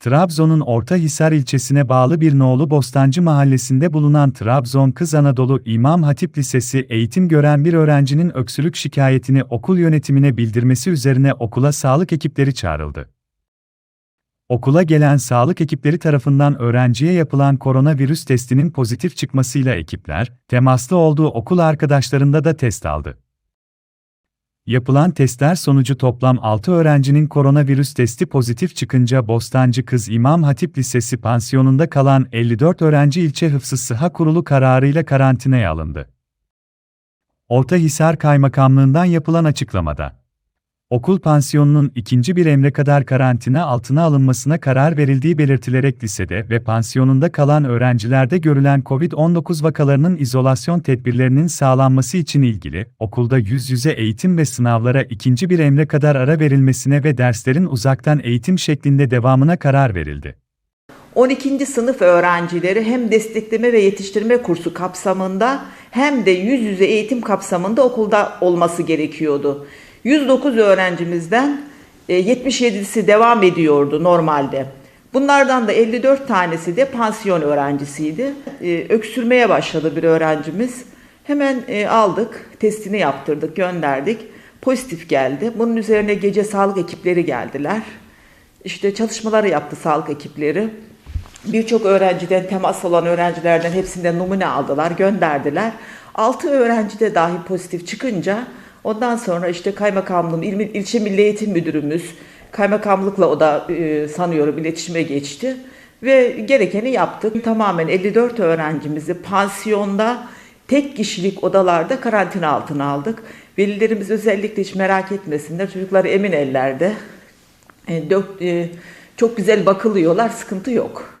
Trabzon'un Ortahisar ilçesine bağlı bir Noğlu Bostancı mahallesinde bulunan Trabzon Kız Anadolu İmam Hatip Lisesi eğitim gören bir öğrencinin öksürük şikayetini okul yönetimine bildirmesi üzerine okula sağlık ekipleri çağrıldı. Okula gelen sağlık ekipleri tarafından öğrenciye yapılan koronavirüs testinin pozitif çıkmasıyla ekipler, temaslı olduğu okul arkadaşlarında da test aldı. Yapılan testler sonucu toplam 6 öğrencinin koronavirüs testi pozitif çıkınca Bostancı Kız İmam Hatip Lisesi pansiyonunda kalan 54 öğrenci ilçe Hıfzı Sıha Kurulu kararıyla karantinaya alındı. Ortahisar Kaymakamlığından yapılan açıklamada, okul pansiyonunun ikinci bir emre kadar karantina altına alınmasına karar verildiği belirtilerek lisede ve pansiyonunda kalan öğrencilerde görülen COVID-19 vakalarının izolasyon tedbirlerinin sağlanması için ilgili, okulda yüz yüze eğitim ve sınavlara ikinci bir emre kadar ara verilmesine ve derslerin uzaktan eğitim şeklinde devamına karar verildi. 12. sınıf öğrencileri hem destekleme ve yetiştirme kursu kapsamında hem de yüz yüze eğitim kapsamında okulda olması gerekiyordu. 109 öğrencimizden e, 77'si devam ediyordu normalde. Bunlardan da 54 tanesi de pansiyon öğrencisiydi. E, Öksürmeye başladı bir öğrencimiz. Hemen e, aldık, testini yaptırdık, gönderdik. Pozitif geldi. Bunun üzerine gece sağlık ekipleri geldiler. İşte çalışmaları yaptı sağlık ekipleri. Birçok öğrenciden temas olan öğrencilerden hepsinden numune aldılar, gönderdiler. 6 öğrenci de dahi pozitif çıkınca ondan sonra işte kaymakamlığım, il, ilçe milli eğitim müdürümüz, kaymakamlıkla o da e, sanıyorum iletişime geçti. Ve gerekeni yaptık. Tamamen 54 öğrencimizi pansiyonda tek kişilik odalarda karantina altına aldık. Velilerimiz özellikle hiç merak etmesinler. Çocuklar emin ellerde. E, dört- e, çok güzel bakılıyorlar, sıkıntı yok.